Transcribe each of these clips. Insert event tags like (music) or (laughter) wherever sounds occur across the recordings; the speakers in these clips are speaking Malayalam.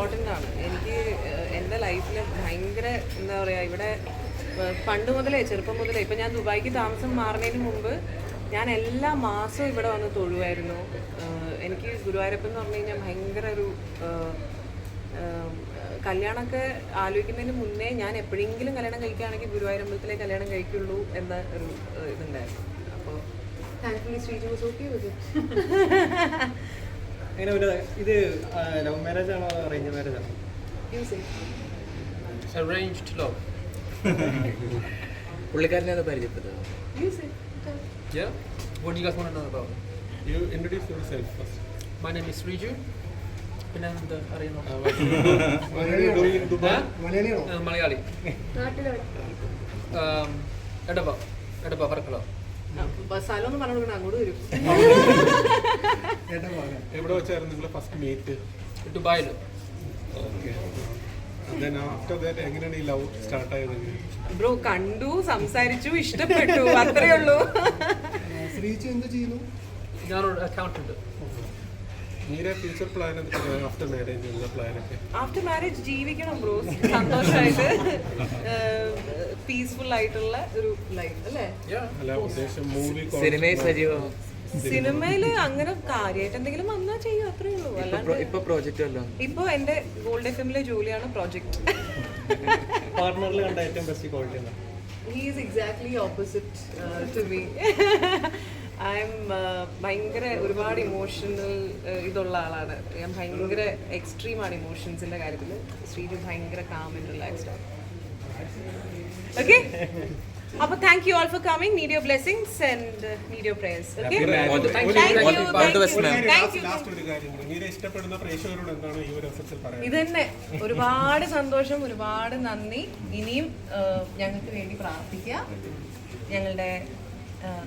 ഇമ്പോർട്ടന്റ് ആണ്. എനിക്ക് എന്റെ ലൈഫിൽ ഭയങ്കര എന്താ പറയുക ഇവിടെ പണ്ട് മുതലേ ചെറുപ്പം മുതലേ ഇപ്പം ഞാൻ ദുബായിക്ക് താമസം മാറുന്നതിന് മുമ്പ് ഞാൻ എല്ലാ മാസവും ഇവിടെ വന്ന് തൊഴുവായിരുന്നു. എനിക്ക് ഗുരുവായൂരപ്പം എന്ന് പറഞ്ഞു കഴിഞ്ഞാൽ ഭയങ്കര ഒരു കല്യാണമൊക്കെ ആലോചിക്കുന്നതിന് മുന്നേ ഞാൻ എപ്പോഴെങ്കിലും കല്യാണം കഴിക്കുകയാണെങ്കിൽ ഗുരുവായൂരമ്പലത്തിലെ കല്യാണം കഴിക്കുള്ളൂ എന്ന ഒരു ഇതുണ്ടായിരുന്നു. അപ്പോൾ താങ്ക്ഫുള്ളി ശ്രീജു. വാസ് ഓക്കെ (laughs) ഒരു ഇത് ലവ് മാരേജ് ആണോ അറേഞ്ച് മാരേജ് ആണോ യൂസ് arranged പുള്ളിക്കാരനെ അത് പരിചയപ്പെട്ടത് Yeah? What do you guys want to know about? You introduce yourself first. My name is Riju. പിന്നെ എന്ത് അറിയുന്നു Uh, മലയാളി Um, എടപ്പ എടപ്പ വർക്കല സ്ഥലം ഒന്ന് പറഞ്ഞു കൊടുക്കണം അങ്ങോട്ട് വരും. എവിടെ വെച്ചായിരുന്നു നിങ്ങൾ ഫസ്റ്റ് മീറ്റ് ആയത്? ബ്രോ കണ്ടു സംസാരിച്ചു ഇഷ്ടപ്പെട്ടു അത്രേ ഉള്ളൂ. ശ്രീജു എന്ത് ചെയ്യുന്നു? ഞാനൊരു അക്കൗണ്ടന്റ് മീരെ ഫ്യൂച്ചർ പ്ലാൻ ആഫ്റ്റർ മാരേജ് ഉള്ള പ്ലാനൊക്കെ ആഫ്റ്റർ മാരേജ് ജീവിക്കണം ബ്രോ സന്തോഷമായിട്ട് പീസ്ഫുൾ ആയിട്ടുള്ള ഒരു ലൈഫ് അല്ലേ? സിനിമയിൽ സജീവം. സിനിമയിൽ അങ്ങനെ കാര്യമായിട്ട് എന്തെങ്കിലും വന്നാ ചെയ്യും അത്രേ ഉള്ളൂ. അല്ലാണ്ട് ഇപ്പൊ പ്രോജക്റ്റ് അല്ല ഇപ്പൊ എന്റെ ഗോൾഡ് എഫ് എമ്മിലെ ജോലിയാണ് പ്രോജക്റ്റ് പാർട്ട്ണറിൽ കണ്ട ഏറ്റവും best quality he is exactly opposite to me I'm ഭയങ്കര ഒരുപാട് ഇമോഷണൽ ഇതുള്ള ആളാണ്. ഞാൻ ഭയങ്കര എക്സ്ട്രീമാണ് ഇമോഷൻസിന്റെ കാര്യത്തിൽ ശ്രീജു ഭയങ്കര കാം ആൻഡ് റിലാക്സ്ഡ് ആണ്. ഓക്കെ അപ്പൊ thank you all for coming need your blessings and need your prayers okay ഇത് തന്നെ. ഒരുപാട് സന്തോഷം ഒരുപാട് നന്ദി. ഇനിയും ഞങ്ങൾക്ക് വേണ്ടി പ്രാർത്ഥിക്കുക. ഞങ്ങളുടെ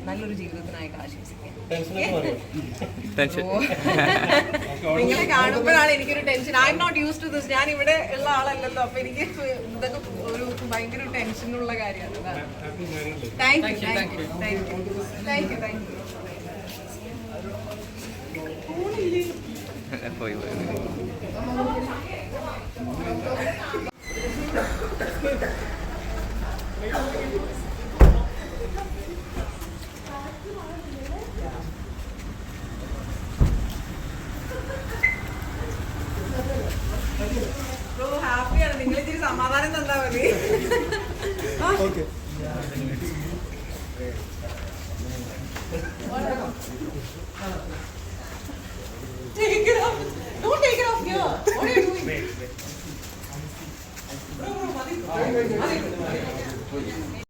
നല്ലൊരു ജീവിതത്തിനായിട്ട് ആശംസിക്കാം. നിങ്ങളെ കാണുമ്പോഴാണ് എനിക്കൊരു tension. I'm not used to this ഞാൻ ഇവിടെ ഉള്ള ആളല്ലല്ലോ. അപ്പൊ എനിക്ക് ഇതൊക്കെ ഒരു ഭയങ്കര ടെൻഷനുള്ള കാര്യമാണ്. You thank you thank you thank you thank you പോയി പോയി. സമാധാനം തന്നാ മതി okay Take it off. Don't take it off here. What are you doing? Bro, bro, Madi. Madi.